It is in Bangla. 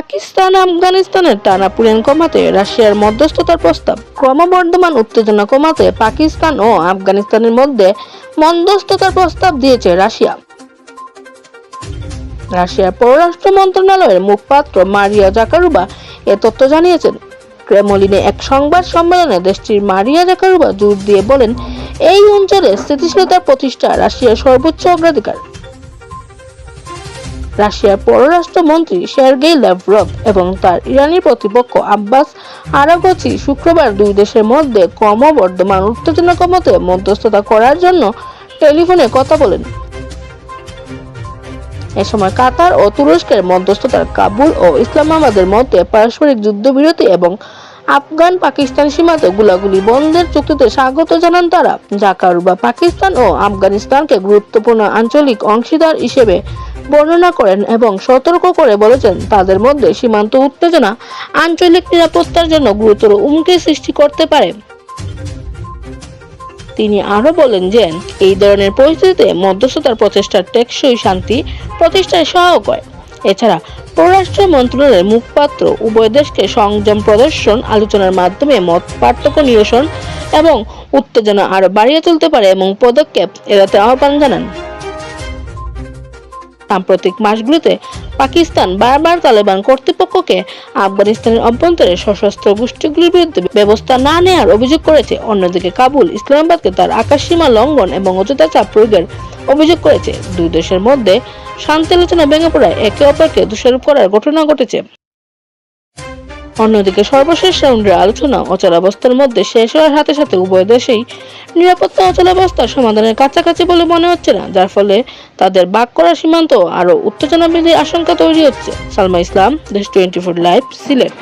পাকিস্তান, আফগানিস্তানের টানাপুরেন কমাতে রাশিয়ার মধ্যস্থতার প্রস্তাব। ক্রমবর্ধমান উত্তেজনা কমাতে পাকিস্তান ও আফগানিস্তানের মধ্যে মধ্যস্থতার প্রস্তাব দিয়েছে রাশিয়া। রাশিয়ার পররাষ্ট্র মন্ত্রণালয়ের মুখপাত্র মারিয়া জাকারুবা এ তথ্য জানিয়েছেন। ক্রেমলিনে এক সংবাদ সম্মেলনে দেশটির মারিয়া জাকারুবা জোর দিয়ে বলেন, এই অঞ্চলে স্থিতিশীলতা প্রতিষ্ঠা রাশিয়ার সর্বোচ্চ অগ্রাধিকার। রাশিয়ার পররাষ্ট্রমন্ত্রী সের্গেই ল্যাভরভ এবং তার ইরানি প্রতিপক্ষ আব্বাস আরাগচি শুক্রবার দুই দেশের মধ্যে ক্রমবর্ধমান উত্তেজনা কমাতে মধ্যস্থতা করার জন্য টেলিফোনে কথা বলেন। এ সময় কাতার ও তুরস্কের মধ্যস্থতার কাবুল ও ইসলামাবাদের মধ্যে পারস্পরিক যুদ্ধবিরতি এবং আফগান পাকিস্তান সীমাতে গুলাগুলি বন্ধের চুক্তিতে স্বাগত জানান তারা। জাকারুবা পাকিস্তান ও আফগানিস্তানকে গুরুত্বপূর্ণ আঞ্চলিক অংশীদার হিসেবে বর্ণনা করেন এবং সতর্ক করে বলেছেন তাদের মধ্যে সীমান্ত উত্তেজনা আঞ্চলিক নিরাপত্তার জন্য গুরুতর হুমকি সৃষ্টি করতে পারে। তিনি আরও বলেন যে, এই ধরনের পরিস্থিতিতে মধ্যস্থতার প্রচেষ্টার টেকসই শান্তি প্রতিষ্ঠায় সহায়ক হয়। এছাড়া, পররাষ্ট্র মন্ত্রণালয়ের মুখপাত্র উভয় দেশকে সংযম প্রদর্শন, আলোচনার মাধ্যমে মত পার্থক্য নিরসন এবং উত্তেজনা আরও বাড়িয়ে তুলতে পারে এবং পদক্ষেপ এড়াতে আহ্বান জানান। সাম্প্রতিক মাসগুলোতে পাকিস্তান বারবার তালেবান কর্তৃপক্ষকে আফগানিস্তানের অভ্যন্তরে সশস্ত্র গোষ্ঠীগুলির বিরুদ্ধে ব্যবস্থা না নেওয়ার অভিযোগ করেছে। অন্যদিকে কাবুল ইসলামাবাদকে তার আকাশসীমা লঙ্ঘন এবং অযথা চাপ প্রয়োগের অভিযোগ করেছে। দুই দেশের মধ্যে শান্তি আলোচনা ভেঙে পড়ায় একে অপরকে দোষারোপ করার ঘটনা ঘটেছে। অন্যদিকে সর্বশেষ রাউন্ডের আলোচনা অচলাবস্থার মধ্যে শেষ হওয়ার সাথে সাথে উভয় দেশেই নিরাপত্তা অচলাবস্থা সমাধানের কাছাকাছি বলে মনে হচ্ছে না, যার ফলে তাদের বাক করা সীমান্ত আরও উত্তেজনা বৃদ্ধির আশঙ্কা তৈরি হচ্ছে। সালমা ইসলাম, দেশ টোয়েন্টি ফোর লাইভ, সিলেট।